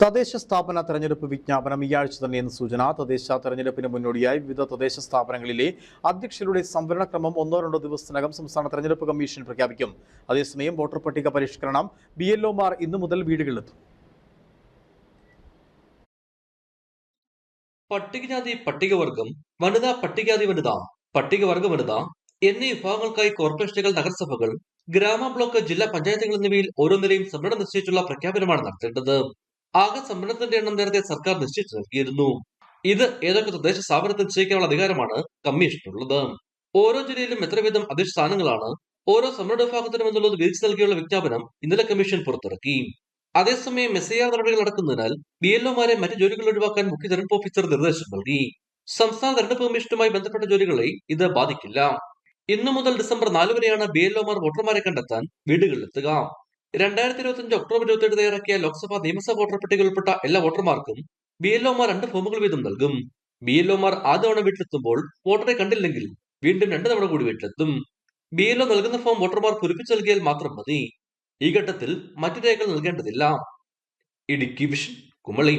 തദ്ദേശ സ്ഥാപന തെരഞ്ഞെടുപ്പ് വിജ്ഞാപനം ഈ ആഴ്ച തന്നെയെന്ന് സൂചന. തദ്ദേശ തെരഞ്ഞെടുപ്പിന് മുന്നോടിയായി വിവിധ തദ്ദേശ സ്ഥാപനങ്ങളിലെ അധ്യക്ഷരുടെ സംവരണക്രമം ഒന്നോ രണ്ടോ ദിവസത്തിനകം സംസ്ഥാന തെരഞ്ഞെടുപ്പ് കമ്മീഷൻ പ്രഖ്യാപിക്കും. അതേസമയം വോട്ടർ പട്ടിക പരിഷ്കരണം ബി എൽ ഒമാർ ഇന്നു മുതൽ വീടുകളിലെത്തും. പട്ടികജാതി പട്ടികവർഗം വനിതാ പട്ടികജാതി വനിത പട്ടികവർഗ വനിത എന്നീ വിഭാഗങ്ങൾക്കായി കോർപ്പറേഷനുകൾ നഗരസഭകൾ ഗ്രാമ ബ്ലോക്ക് ജില്ലാ പഞ്ചായത്തുകൾ എന്നിവയിൽ ഓരോന്നിലെയും സംവരണം നിശ്ചയിച്ചുള്ള പ്രഖ്യാപനമാണ് നടത്തേണ്ടത്. ആകെ സംവരണത്തിന്റെ എണ്ണം നേരത്തെ സർക്കാർ നിശ്ചയിച്ചു നൽകിയിരുന്നു ഇത് ഏതൊക്കെ തദ്ദേശ സ്ഥാപനത്തിൽ നിശ്ചയിക്കാനുള്ള അധികാരമാണ് കമ്മീഷനുള്ളത്. ഓരോ ജില്ലയിലും എത്ര വീതം അധ്യക്ഷ സ്ഥാനങ്ങളാണ് ഓരോ സംവരണ വിഭാഗത്തിനും എന്നുള്ളത് വിധിച്ചു നൽകിയുള്ള വിജ്ഞാപനം ഇന്നലെ കമ്മീഷൻ പുറത്തിറക്കി. അതേസമയം എസ് ഐ ആർ നടപടികൾ നടക്കുന്നതിനാൽ ബി എൽ ഒമാരെ മറ്റ് ജോലികൾ ഒഴിവാക്കാൻ മുഖ്യ തെരഞ്ഞെടുപ്പ് ഓഫീസർ നിർദ്ദേശം നൽകി. സംസ്ഥാന തെരഞ്ഞെടുപ്പ് കമ്മീഷനുമായി ബന്ധപ്പെട്ട ജോലികളെ ഇത് ബാധിക്കില്ല. ഇന്നു മുതൽ ഡിസംബർ നാല് വരെയാണ് ബി എൽ ഒമാർ വോട്ടർമാരെ കണ്ടെത്താൻ വീടുകളിലെത്തുക. രണ്ടായിരത്തി ഇരുപത്തി അഞ്ച് ഒക്ടോബർ ഇരുപത്തിയെട്ട് തയ്യാറാക്കിയ ലോക്സഭാ നിയമസഭാ വോട്ടർ പട്ടികയിൽ ഉൾപ്പെട്ട എല്ലാ വോട്ടർമാർക്കും ബി എൽ ഒമാർ രണ്ട് ഫോമുകൾ വീതം നൽകും. ബി എൽ ഒമാർ ആദ്യ തവണ വീട്ടിലെത്തുമ്പോൾ വോട്ടറെ കണ്ടില്ലെങ്കിൽ വീണ്ടും രണ്ട് തവണ കൂടി വീട്ടിലെത്തും. ബി എൽ ഒ നൽകുന്ന ഫോം വോട്ടർമാർ പൂരിപ്പിച്ചു നൽകിയാൽ മാത്രം മതി. ഈ ഘട്ടത്തിൽ മറ്റു രേഖകൾ നൽകേണ്ടതില്ല. ഇടുക്കി വിഷൻ കുമളി.